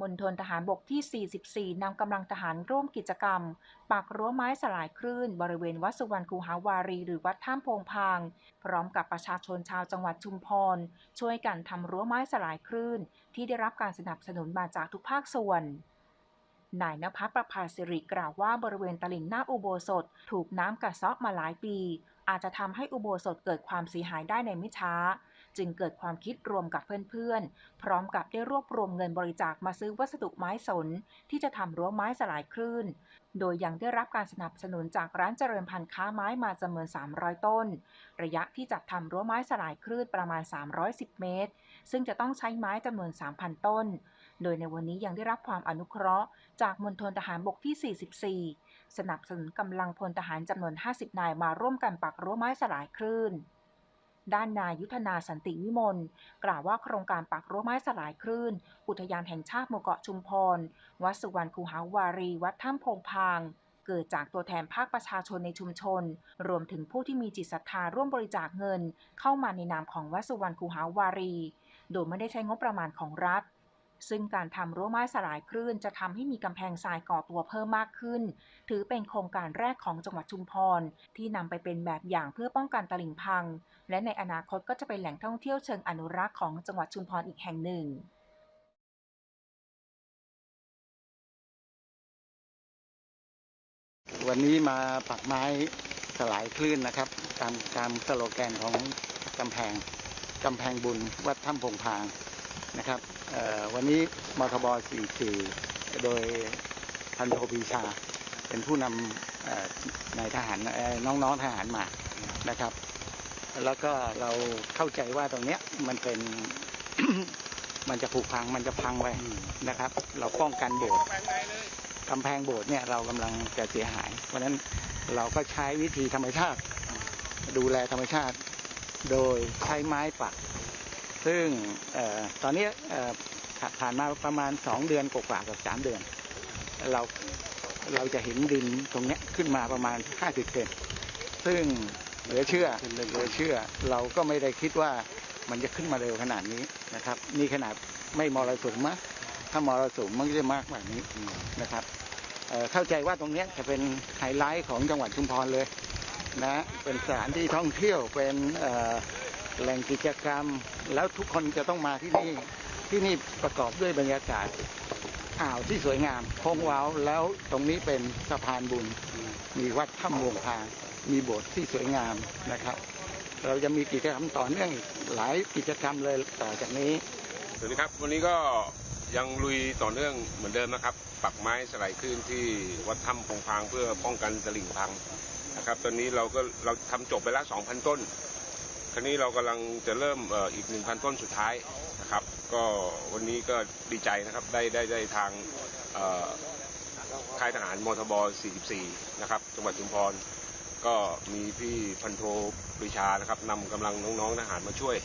มณฑลทหารบกที่ 44 นำกำลังทหารร่วมกิจกรรม ปักรั้วไม้สลายคลื่น บริเวณวัดสุวรรณคูหาวารี หรือวัดท่ามโพงพาง พร้อมกับประชาชนชาวจังหวัดชุมพร ช่วยกันทำรั้วไม้สลายคลื่น ที่ได้รับการสนับสนุนมาจากทุกภาคส่วนนายนภัสประภาสิริกล่าวว่าบริเวณตลิ่งหน้าอุโบสถ ถูกน้ำกัดเซาะมาหลายปี อาจจะทำให้อุโบสถเกิดความเสียหายได้ในไม่ช้า จึงเกิดความคิดรวมกับเพื่อนๆ พร้อมกับได้รวบรวมเงินบริจาคมาซื้อวัสดุไม้สน ที่จะทำรั้วไม้สลายคลื่น โดยยังได้รับการสนับสนุนจากร้านเจริญพันธุ์ค้าไม้มาจำนวน 300 ต้น ระยะที่จัดทำรั้วไม้สลายคลื่นประมาณ 310 เมตร ซึ่งจะต้องใช้ไม้จำนวน 3,000 ต้น โดยในวันนี้ยังได้รับความอนุเคราะห์ จากมณฑลทหารบกที่ 44 สนับสนุนกำลังพลทหารจำนวน 50 นายมาร่วมกันปักรั้วไม้สลายคลื่นด้านนายยุทธนาสันติวิมลกล่าวว่าโครงการปักรั้วไม้สลายคลื่น อุทยานแห่งชาติหมู่เกาะชุมพร วัดสุวรรณคูหาวารี วัดถ้ำพงพาง เกิดจากตัวแทนภาคประชาชนในชุมชน รวมถึงผู้ที่มีจิตศรัทธาร่วมบริจาคเงิน เข้ามาในนามของวัดสุวรรณคูหาวารี โดยไม่ได้ใช้งบประมาณของรัฐ ซึ่งการทำรั้วไม้สลายคลื่นจะทำให้มีกำแพงทรายก่อตัวเพิ่มมากขึ้น ถือเป็นโครงการแรกของจังหวัดชุมพร ที่นำไปเป็นแบบอย่างเพื่อป้องกันตลิ่งพัง และในอนาคตก็จะเป็นแหล่งท่องเที่ยวเชิงอนุรักษ์ของจังหวัดชุมพรอีกแห่งหนึ่งวันนี้มาปักไม้สลายคลื่นนะครับ ตามตามสโลแกนของกำแพงกำแพงบุญวัดถ้ำพงพางนะครับ วันนี้มทบ44 โดยพันโทปีชา เป็นผู้นำนายทหารน้องๆทหารมานะครับ แล้วก็เราเข้าใจว่าตรงเนี้ยมันเป็นมันจะผุพังมันจะพังไปนะครับ เราป้องกันโบสถ์กำแพงโบสถ์เนี่ยเรากำลังจะเสียหาย เพราะนั้นเราก็ใช้วิธีธรรมชาติ ดูแลธรรมชาติ โดยใช้ไม้ปัก ซึ่งออตอนนี้ผ่านมาประมาณสองเดือนกว่ากับสามเดือน เราเราจะเห็นดินตรงนี้ขึ้นมาประมาณห้าสิบเซนซึ่งเหลือเชื่อเหลือเชื่อ เราก็ไม่ได้คิดว่ามันจะขึ้นมาเร็วขนาดนี้นะครับ นี่ขนาดไม่มรสุมนะถ้ามรสุมมันก็จะมากกว่านี้นะครับเเข้าใจว่าตรงนี้จะเป็นไฮไลท์ของจังหวัดชุมพรเลยนะเป็นสถานที่ท่องเที่ยวเป็น แหล่งกิจกรรม แล้วทุกคนจะต้องมาที่นี่ที่นี่ประกอบด้วยบรรยากาศอ่าวที่สวยงามโค้งว้าวแล้วตรงนี้เป็นสะพานบุญ มีวัดถ้ำวงพางมีโบสถ์ที่สวยงามนะครับ เราจะมีกิจกรรมต่อเนื่องหลายกิจกรรมเลยต่อจากนี้สวัสดีครับ วันนี้ก็ยังลุยต่อเนื่องเหมือนเดิมนะครับ ปักไม้สลายคลื่นที่วัดถ้ำพงพางเพื่อป้องกันตลิ่งพังนะครับ ตอนนี้เราก็เราทำจบไปแล้ว2,000 ต้น คราวนี้เรากำลังจะเริ่มเอ่ออีก 1,000 ต้นสุดท้ายนะครับ ก็วันนี้ก็ดีใจนะครับได้ได้ได้ทางค่ายทหารมทบ 44 นะครับ จังหวัดชุมพร ก็มีพี่พันโทปรีชานะครับนำกำลังน้องๆทหารมาช่วย